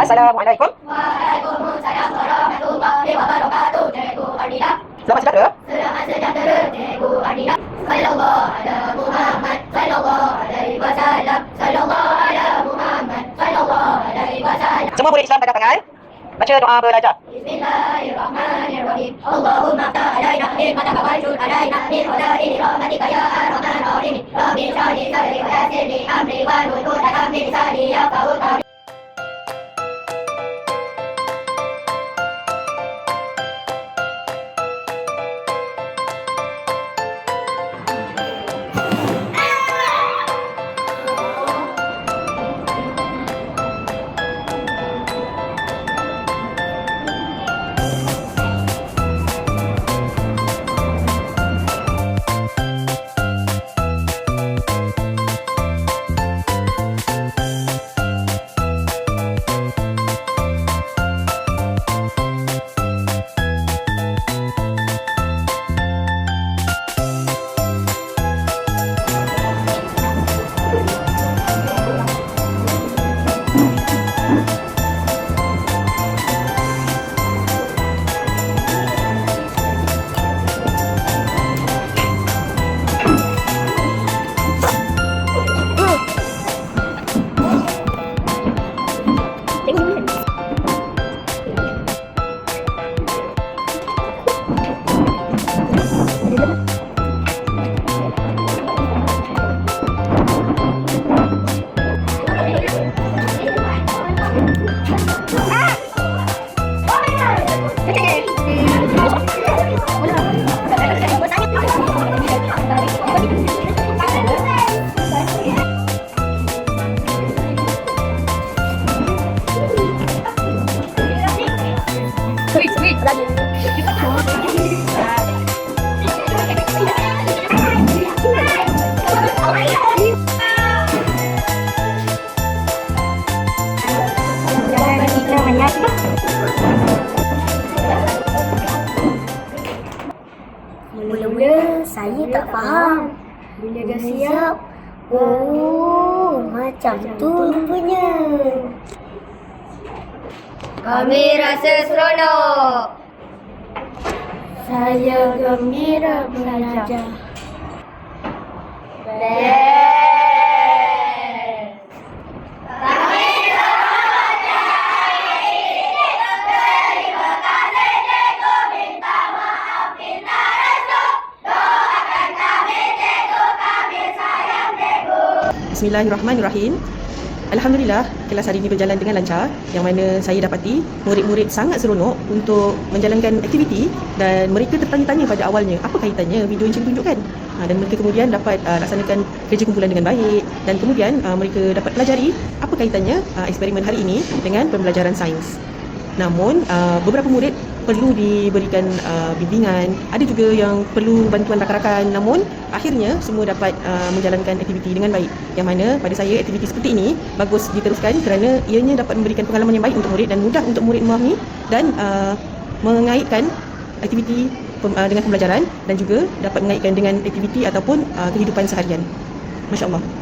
Assalamualaikum. Waalaikumsalam warahmatullahi wabarakatuh. Cikgu Fadilah. Selamat sejahtera. Selamat sejahtera Cikgu Fadilah. Sallallahu ala Muhammad. Sallallahu alaihi wasallam. Sallallahu ala Muhammad. Sallallahu alaihi wasallam. Semua murid Islam angkat tangan. Baca doa belajar. Bismillahirrahmanirrahim. Allahumma ta alaina min mataka wajud alaina min walaini rahmatika ya arhamar rahimin. Rabbi shrahli sadri wa yassir li amri wa nutur Mula-mula saya tak faham. Bila dah siap, oh macam tu rupanya. Kami rasa seronok. Saya gembira belajar. Bismillahirrahmanirrahim. Alhamdulillah, kelas hari ini berjalan dengan lancar yang mana saya dapati murid-murid sangat seronok untuk menjalankan aktiviti dan mereka tertanya-tanya pada awalnya apa kaitannya video yang cikgu tunjukkan. Ha, dan mereka kemudian dapat uh, laksanakan kerja kumpulan dengan baik dan kemudian uh, mereka dapat pelajari apa kaitannya uh, eksperimen hari ini dengan pembelajaran sains. Namun uh, beberapa murid perlu diberikan uh, bimbingan, ada juga yang perlu bantuan rakan-rakan. Namun akhirnya semua dapat uh, menjalankan aktiviti dengan baik. Yang mana pada saya aktiviti seperti ini bagus diteruskan kerana ianya dapat memberikan pengalaman yang baik untuk murid dan mudah untuk murid memahami dan uh, mengaitkan aktiviti pem, uh, dengan pembelajaran dan juga dapat mengaitkan dengan aktiviti ataupun uh, kehidupan seharian. Masya-Allah.